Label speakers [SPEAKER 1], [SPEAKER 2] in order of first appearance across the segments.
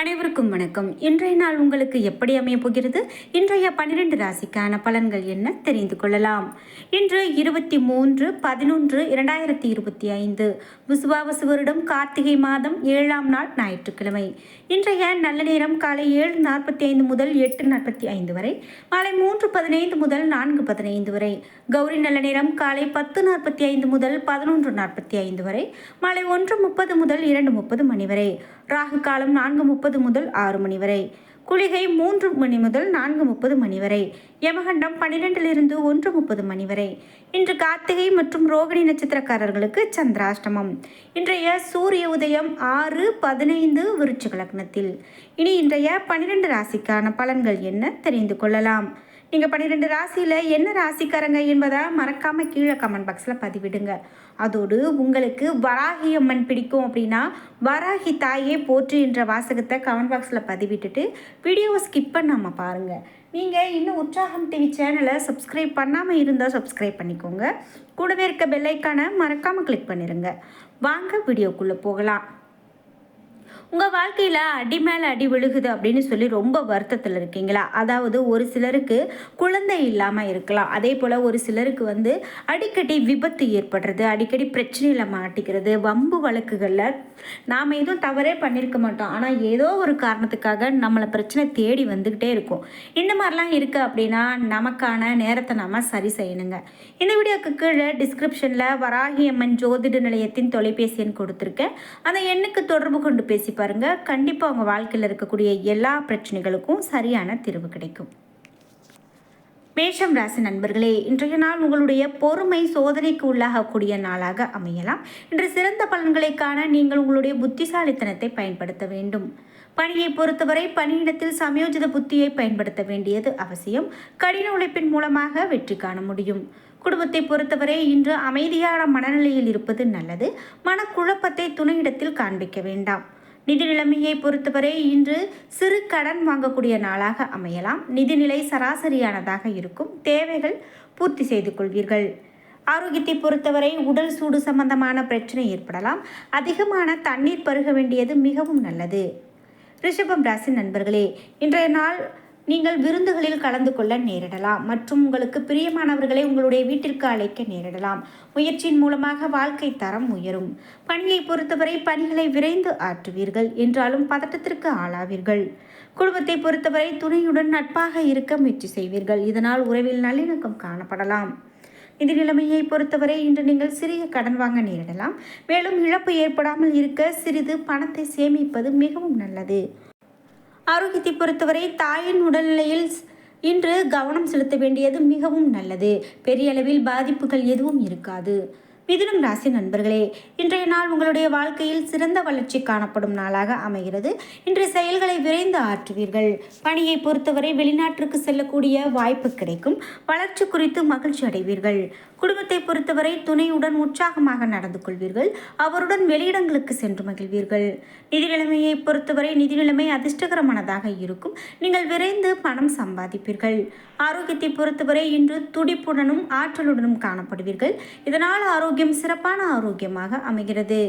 [SPEAKER 1] அனைவருக்கும் வணக்கம். இன்றைய நாள் உங்களுக்கு எப்படி அமைய போகிறது? இன்றைய பன்னிரண்டு ராசிக்கான பலன்கள் என்ன? தெரிந்து கொள்ளலாம். இன்று இருபத்தி மூன்று பதினொன்று இரண்டாயிரத்தி இருபத்தி ஐந்து. விசுவாவசு வருடம் கார்த்திகை மாதம் ஏழாம் நாள் ஞாயிற்றுக்கிழமை. இன்றைய நல்ல நேரம் காலை ஏழு நாற்பத்தி ஐந்து முதல் எட்டு நாற்பத்தி ஐந்து வரை மாலை மூன்று பதினைந்து முதல் நான்கு பதினைந்து வரை. கௌரி நல்ல நேரம் காலை பத்து நாற்பத்தி ஐந்து முதல் பதினொன்று நாற்பத்தி ஐந்து வரை மாலை ஒன்று முப்பது முதல் இரண்டு முப்பது மணி வரை. ராகு காலம் நான்கு முப்பது முதல் ஆறு மணி வரை. குளிகை மூன்று மணி முதல் நான்கு முப்பது மணி வரை. யமகண்டம் பன்னிரெண்டிலிருந்து ஒன்று முப்பது மணி வரை. இன்று கார்த்திகை மற்றும் ரோகிணி நட்சத்திரக்காரர்களுக்கு சந்திராஷ்டமம். இன்றைய சூரிய உதயம் ஆறு பதினைந்து விருச்சிக லக்னத்தில். இனி இன்றைய பன்னிரெண்டு ராசிக்கான பலன்கள் என்ன தெரிந்து கொள்ளலாம். நீங்கள் பன்னிரெண்டு ராசியில் என்ன ராசிக்காரங்க என்பதை மறக்காமல் கீழே கமெண்ட் பாக்ஸில் பதிவிடுங்க. அதோடு உங்களுக்கு வராகி அம்மன் பிடிக்கும் அப்படின்னா வராகி தாயே போற்று என்ற வாசகத்தை கமெண்ட் பாக்ஸில் பதிவிட்டுட்டு வீடியோவை ஸ்கிப் பண்ணாமல் பாருங்கள் நீங்கள் இன்னும் உற்சாகம் டிவி சேனலை சப்ஸ்கிரைப் பண்ணாமல் இருந்தால் சப்ஸ்கிரைப் பண்ணிக்கோங்க. கூடவே இருக்க பெல்லைக்கான மறக்காமல் கிளிக் பண்ணிடுங்க வாங்க வீடியோக்குள்ளே போகலாம். உங்கள் வாழ்க்கையில் அடி மேலே அடி விழுகுது அப்படின்னு சொல்லி ரொம்ப வருத்தத்தில் இருக்கீங்களா? அதாவது ஒரு சிலருக்கு குழந்தை இல்லாமல் இருக்கலாம். அதே போல் ஒரு சிலருக்கு வந்து அடிக்கடி விபத்து ஏற்படுறது அடிக்கடி பிரச்சனையில் மாட்டிக்கிறது வம்பு வழக்குகளில் நாம் எதுவும் தவறே பண்ணியிருக்க மாட்டோம். ஆனால் ஏதோ ஒரு காரணத்துக்காக நம்மளை பிரச்சனை தேடி வந்துக்கிட்டே இருக்கும். இந்த மாதிரிலாம் இருக்குது அப்படின்னா நமக்கான நேரத்தை நாம் சரி செய்யணுங்க. இந்த வீடியோக்கு கீழே டிஸ்கிரிப்ஷனில் வராகி அம்மன் ஜோதிட நிலையத்தின் தொலைபேசி எண் கொடுத்துருக்கேன். அந்த எண்ணுக்கு தொடர்பு கொண்டு பேசி பாருங்க. கண்டிப்பாக உங்கள் வாழ்க்கையில் இருக்கக்கூடிய எல்லா பிரச்சனைகளுக்கும் சரியான தீர்வு கிடைக்கும். மேஷம் ராசி நண்பர்களே இன்றைய நாள் உங்களுடைய பொறுமை சோதனைக்கு உள்ளாகக்கூடிய நாளாக அமையலாம். இன்று சிறந்த பலன்களை காண நீங்கள் உங்களுடைய புத்திசாலித்தனத்தை பயன்படுத்த வேண்டும். பணியை பொறுத்தவரை பணியிடத்தில் சமயோஜித புத்தியை பயன்படுத்த வேண்டியது அவசியம். கடின உழைப்பின் மூலமாக வெற்றி காண முடியும். குடும்பத்தை பொறுத்தவரை இன்று அமைதியான மனநிலையில் இருப்பது நல்லது. மனக்குழப்பத்தை துணையிடத்தில் காண்பிக்க வேண்டாம். நிதி நிலைமையை பொறுத்தவரை இன்று சிறு கடன் வாங்கக்கூடிய நாளாக அமையலாம். நிதிநிலை சராசரியானதாக இருக்கும். தேவைகள் பூர்த்தி செய்து கொள்வீர்கள். ஆரோக்கியத்தை பொறுத்தவரை உடல் சூடு சம்பந்தமான பிரச்சனை ஏற்படலாம். அதிகமான தண்ணீர் பருக வேண்டியது மிகவும் நல்லது. ரிஷபம் ராசி நண்பர்களே இன்றைய நாள் நீங்கள் விருந்துகளில் கலந்து கொள்ள நேரிடலாம் மற்றும் உங்களுக்கு பிரியமானவர்களை உங்களுடைய வீட்டிற்கு அழைக்க நேரிடலாம். முயற்சியின் மூலமாக வாழ்க்கை தரம் உயரும். பணியை பொறுத்தவரை பணிகளை விரைந்து ஆற்றுவீர்கள். என்றாலும் பதட்டத்திற்கு ஆளாவீர்கள். குடும்பத்தை பொறுத்தவரை துணையுடன் நட்பாக இருக்க முயற்சி செய்வீர்கள். இதனால் உறவில் நல்லிணக்கம் காணப்படலாம். நிதி நிலைமையை பொறுத்தவரை இன்று நீங்கள் சிறிய கடன் வாங்க நேரிடலாம். மேலும் இழப்பு ஏற்படாமல் இருக்க சிறிது பணத்தை சேமிப்பது மிகவும் நல்லது. ஆரோக்கியத்தை பொறுத்தவரை தாயின் உடல்நிலையில் இன்று கவனம் செலுத்த வேண்டியது மிகவும் நல்லது. பெரிய அளவில் பாதிப்புகள் எதுவும் இருக்காது. மிதுனம் ராசி நண்பர்களே இன்றைய நாள் உங்களுடைய வாழ்க்கையில் சிறந்த வளர்ச்சி காணப்படும் நாளாக அமைகிறது. இன்று செயல்களை விரைந்து ஆற்றுவீர்கள். பணியை பொறுத்தவரை வெளிநாட்டிற்கு செல்லக்கூடிய வாய்ப்பு கிடைக்கும். வளர்ச்சி குறித்து மகிழ்ச்சி அடைவீர்கள். குடும்பத்தை பொறுத்தவரை துணையுடன் உற்சாகமாக நடந்து கொள்வீர்கள். அவருடன் வெளியிடங்களுக்கு சென்று மகிழ்வீர்கள். நிதி நிலைமையை பொறுத்தவரை நிதி நிலைமை அதிர்ஷ்டகரமானதாக இருக்கும். நீங்கள் விரைந்து பணம் சம்பாதிப்பீர்கள். ஆரோக்கியத்தை பொறுத்தவரை இன்று துடிப்புடனும் ஆற்றலுடனும் காணப்படுவீர்கள். இதனால் ஆரோக்கியம் சிறப்பான ஆரோக்கியமாக அமைகிறது.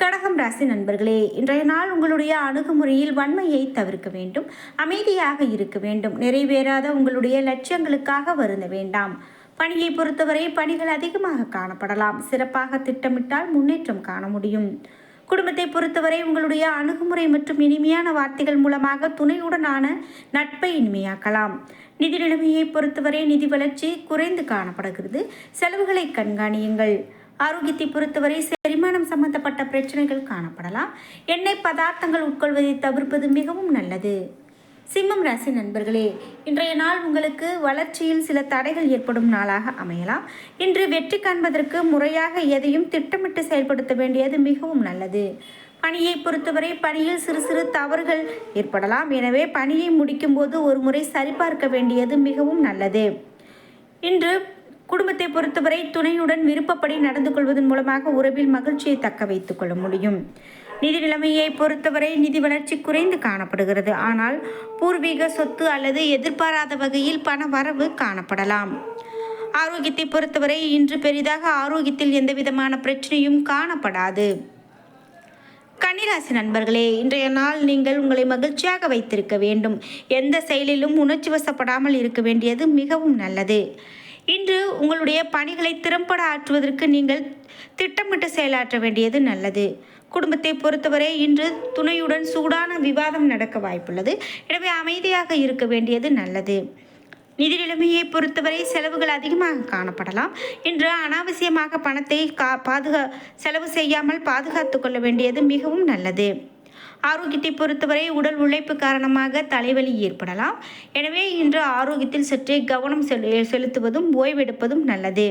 [SPEAKER 1] கடகம் ராசி நண்பர்களே இன்றைய நாள் உங்களுடைய அணுகுமுறையில் வன்மையை தவிர்க்க வேண்டும். அமைதியாக இருக்க வேண்டும். நிறைவேறாத உங்களுடைய லட்சியங்களுக்காக வருந்த வேண்டாம். பணியை பொறுத்தவரை பணிகள் அதிகமாக காணப்படலாம். சிறப்பாக திட்டமிட்டால் முன்னேற்றம் காண முடியும். குடும்பத்தை பொறுத்தவரை உங்களுடைய அணுகுமுறை மற்றும் இனிமையான வார்த்தைகள் மூலமாக துணையுடனான நட்பை இனிமையாக்கலாம். நிதி நிலைமையை பொறுத்தவரை நிதி வளர்ச்சி குறைந்து காணப்படுகிறது. செலவுகளை கண்காணியுங்கள். ஆரோக்கியத்தை பொறுத்தவரை செரிமானம் சம்பந்தப்பட்ட பிரச்சனைகள் காணப்படலாம். எண்ணெய் பதார்த்தங்கள் உட்கொள்வதை தவிர்ப்பது மிகவும் நல்லது. சிம்மம் ராசி நண்பர்களே இன்றைய நாள் உங்களுக்கு வளர்ச்சியில் சில தடைகள் ஏற்படும் நாளாக அமையலாம். இன்று வெற்றி காண்பதற்கு முறையாக எதையும் திட்டமிட்டு செயல்படுத்த வேண்டியது மிகவும் நல்லது. பணியை பொறுத்தவரை பணியில் சிறு சிறு தவறுகள் ஏற்படலாம். எனவே பணியை முடிக்கும்போது ஒரு முறை சரிபார்க்க வேண்டியது மிகவும் நல்லது. இன்று குடும்பத்தை பொறுத்தவரை துணையுடன் விருப்பப்படி நடந்து கொள்வதன் மூலமாக உறவில் மகிழ்ச்சியை தக்க வைத்துக் கொள்ள முடியும். நிதி நிலைமையை பொறுத்தவரை நிதி வளர்ச்சி குறைந்து காணப்படுகிறது. ஆனால் பூர்வீக சொத்து அல்லது எதிர்பாராத வகையில் பண வரவு காணப்படலாம். ஆரோக்கியத்தை பொறுத்தவரை இன்று பெரிதாக ஆரோக்கியத்தில் எந்த விதமான பிரச்சனையும் காணப்படாது. கன்னிராசி நண்பர்களே இன்றைய நாள் நீங்கள் உங்களை மகிழ்ச்சியாக வைத்திருக்க வேண்டும். எந்த செயலிலும் உணர்ச்சி வசப்படாமல் இருக்க வேண்டியது மிகவும் நல்லது. இன்று உங்களுடைய பணிகளை திறம்பட ஆற்றுவதற்கு நீங்கள் திட்டமிட்டு செயலாற்ற வேண்டியது நல்லது. குடும்பத்தை பொறுத்தவரை இன்று துணையுடன் சூடான விவாதம் நடக்க வாய்ப்புள்ளது. எனவே அமைதியாக இருக்க வேண்டியது நல்லது. நிதி நிலைமையை பொறுத்தவரை செலவுகள் அதிகமாக காணப்படலாம். இன்று அனாவசியமாக பணத்தை கா பாதுகா செலவு செய்யாமல் பாதுகாத்து கொள்ள வேண்டியது மிகவும் நல்லது. ஆரோக்கியத்தை பொறுத்தவரை உடல் உழைப்பு காரணமாக தலைவலி ஏற்படலாம். எனவே இன்று ஆரோக்கியத்தில் சற்றே கவனம் செலு செலுத்துவதும் ஓய்வெடுப்பதும் நல்லது.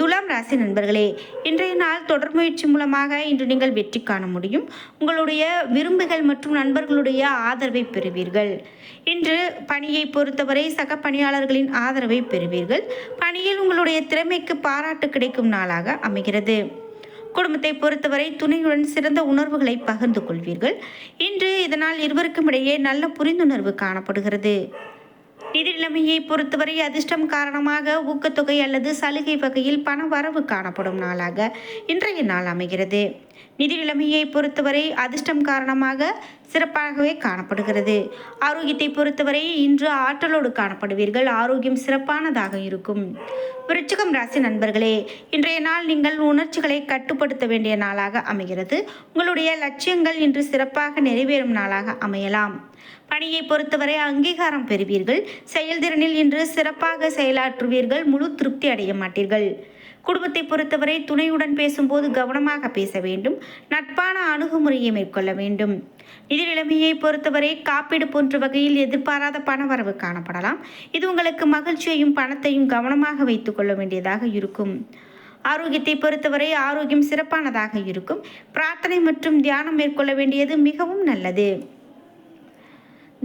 [SPEAKER 1] துலாம் ராசி நண்பர்களே இன்றைய நாள் தொடர் முயற்சி மூலமாக இன்று நீங்கள் வெற்றி காண முடியும். உங்களுடைய விரும்புகள் மற்றும் நண்பர்களுடைய ஆதரவை பெறுவீர்கள். இன்று பணியை பொறுத்தவரை சக பணியாளர்களின் ஆதரவை பெறுவீர்கள். பணியில் உங்களுடைய திறமைக்கு பாராட்டு கிடைக்கும் நாளாக அமைகிறது. குடும்பத்தை பொறுத்தவரை துணையுடன் சிறந்த உணர்வுகளை பகிர்ந்து கொள்வீர்கள். இன்று இதனால் இருவருக்கும் இடையே நல்ல புரிந்துணர்வு காணப்படுகிறது. நிதி நிலைமையை பொறுத்தவரை அதிர்ஷ்டம் காரணமாக ஊக்கத்தொகை அல்லது சலுகை வகையில் பண வரவு காணப்படும் நாளாக இன்றைய நாள் அமைகிறது. நிதி நிலைமையை பொறுத்தவரை அதிர்ஷ்டம் காரணமாக சிறப்பாகவே காணப்படுகிறது. ஆரோக்கியத்தை பொறுத்தவரை இன்று ஆற்றலோடு காணப்படுவீர்கள். ஆரோக்கியம் சிறப்பானதாக இருக்கும். விருச்சிகம் ராசி நண்பர்களே இன்றைய நாள் நீங்கள் உணர்ச்சிகளை கட்டுப்படுத்த வேண்டிய நாளாக அமைகிறது. உங்களுடைய லட்சியங்கள் இன்று சிறப்பாக நிறைவேறும் நாளாக அமையலாம். பணியை பொறுத்தவரை அங்கீகாரம் பெறுவீர்கள். செயல்திறனில் இன்று சிறப்பாக செயலாற்றுவீர்கள். முழு திருப்தி அடைய மாட்டீர்கள். குடும்பத்தை பொறுத்தவரை துணையுடன் பேசும்போது கவனமாக பேச வேண்டும் நட்பான அணுகுமுறையை மேற்கொள்ள வேண்டும். நிதி நிலைமையை பொறுத்தவரை காப்பீடு போன்ற வகையில் எதிர்பாராத பணவரவு காணப்படலாம். இது உங்களுக்கு மகிழ்ச்சியையும் பணத்தையும் கவனமாக வைத்துக் கொள்ள வேண்டியதாக இருக்கும். ஆரோக்கியத்தை பொறுத்தவரை ஆரோக்கியம் சிறப்பானதாக இருக்கும். பிரார்த்தனை மற்றும் தியானம் மேற்கொள்ள வேண்டியது மிகவும் நல்லது.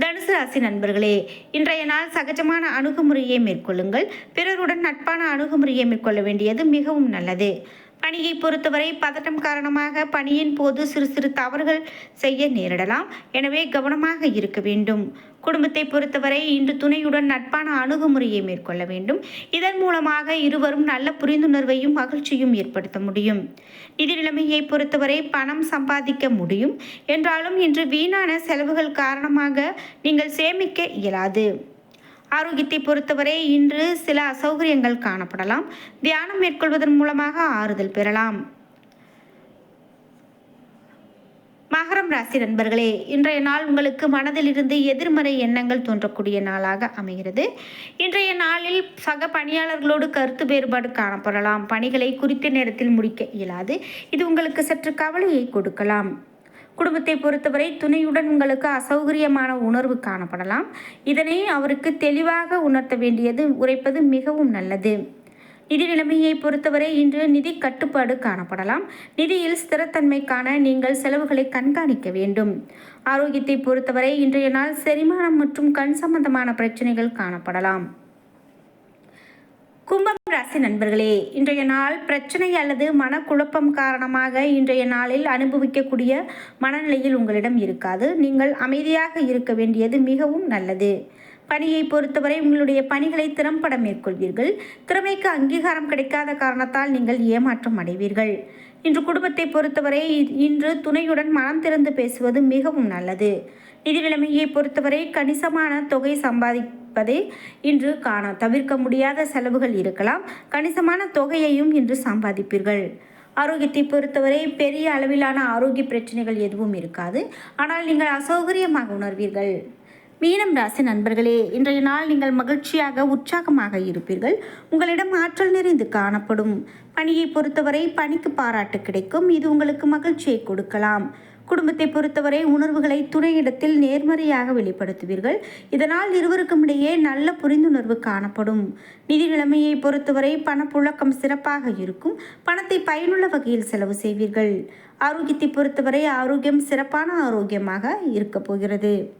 [SPEAKER 1] தனுசு ராசி நண்பர்களே இன்றைய நாள் சகஜமான அணுகுமுறையை மேற்கொள்ளுங்கள். பிறருடன் நட்பான அணுகுமுறையை மேற்கொள்ள வேண்டியது மிகவும் நல்லது. பணியை பொறுத்தவரை பதட்டம் காரணமாக பணியின் போது சிறு சிறு தவறுகள் செய்ய நேரிடலாம். எனவே கவனமாக இருக்க வேண்டும். குடும்பத்தை பொறுத்தவரை இன்று துணையுடன் நட்பான அணுகுமுறையை மேற்கொள்ள வேண்டும். இதன் மூலமாக இருவரும் நல்ல புரிந்துணர்வையும் மகிழ்ச்சியும் ஏற்படுத்த முடியும். நிதி நிலைமையை பொறுத்தவரை பணம் சம்பாதிக்க முடியும். என்றாலும் இன்று வீணான செலவுகள் காரணமாக நீங்கள் சேமிக்க இயலாது. ஆரோக்கியத்தை பொறுத்தவரை இன்று சில அசௌகரியங்கள் காணப்படலாம். தியானம் மேற்கொள்வதன் மூலமாக ஆறுதல் பெறலாம். மகரம் ராசி நண்பர்களே இன்றைய நாள் உங்களுக்கு மனதிலிருந்து எதிர்மறை எண்ணங்கள் தோன்றக்கூடிய நாளாக அமைகிறது. இன்றைய நாளில் சக பணியாளர்களோடு கருத்து வேறுபாடு காணப்படலாம். பணிகளை குறித்த நேரத்தில் முடிக்க இயலாது. இது உங்களுக்கு சற்று கவலையை கொடுக்கலாம். குடும்பத்தை பொறுத்தவரை துணையுடன் உங்களுக்கு அசௌகரியமான உணர்வு காணப்படலாம். இதனை அவருக்கு தெளிவாக உணர்த்த வேண்டியது உரைப்பது மிகவும் நல்லது. நிதி நிலைமையை பொறுத்தவரை இன்று நிதி கட்டுப்பாடு காணப்படலாம். நிதியில் ஸ்திரத்தன்மைக்கான நீங்கள் செலவுகளை கண்காணிக்க வேண்டும். ஆரோக்கியத்தை பொறுத்தவரை இன்றைய நாள் செரிமானம் மற்றும் கண் சம்பந்தமான பிரச்சனைகள் காணப்படலாம். கும்பம் ராசி நண்பர்களே இன்றைய நாள் பிரச்சனை அல்லது மனக்குழப்பம் காரணமாக இன்றைய நாளில் அனுபவிக்கக்கூடிய மனநிலையில் உங்களிடம் இருக்காது. நீங்கள் அமைதியாக இருக்க வேண்டியது மிகவும் நல்லது. பணியை பொறுத்தவரை உங்களுடைய பணிகளை திறம்பட மேற்கொள்வீர்கள். திறமைக்கு அங்கீகாரம் கிடைக்காத காரணத்தால் நீங்கள் ஏமாற்றம் அடைவீர்கள். இன்று குடும்பத்தை பொறுத்தவரை இன்று துணையுடன் மனம் திறந்து பேசுவது மிகவும் நல்லது. நிதி நிலைமையை பொறுத்தவரை கணிசமான தொகை சம்பாதி இருப்பதை இன்று காண தவிர்க்க முடியாத செலவுகள் இருக்கலாம். கணிசமான தொகையையும் இன்று சம்பாதிப்பீர்கள். ஆரோக்கியத்தை பொறுத்தவரை பெரிய அளவிலான ஆரோக்கிய பிரச்சனைகள் எதுவும் இருக்காது. ஆனால் நீங்கள் அசௌகரியமாக உணர்வீர்கள். மீனம் ராசி நண்பர்களே இன்றைய நாள் நீங்கள் மகிழ்ச்சியாக உற்சாகமாக இருப்பீர்கள். உங்களிடம் ஆற்றல் நிறைந்து காணப்படும். பணியை பொறுத்தவரை பணிக்கு பாராட்டு கிடைக்கும். இது உங்களுக்கு மகிழ்ச்சியை கொடுக்கலாம். குடும்பத்தை பொறுத்தவரை உணர்வுகளை துணையிடத்தில் நேர்மறையாக வெளிப்படுத்துவீர்கள். இதனால் இருவருக்கும் இடையே நல்ல புரிந்துணர்வு காணப்படும். நிதி நிலைமையை பொறுத்தவரை பணப்புழக்கம் சிறப்பாக இருக்கும். பணத்தை பயனுள்ள வகையில் செலவு செய்வீர்கள். ஆரோக்கியத்தை பொறுத்தவரை ஆரோக்கியம் சிறப்பான ஆரோக்கியமாக இருக்கப் போகிறது.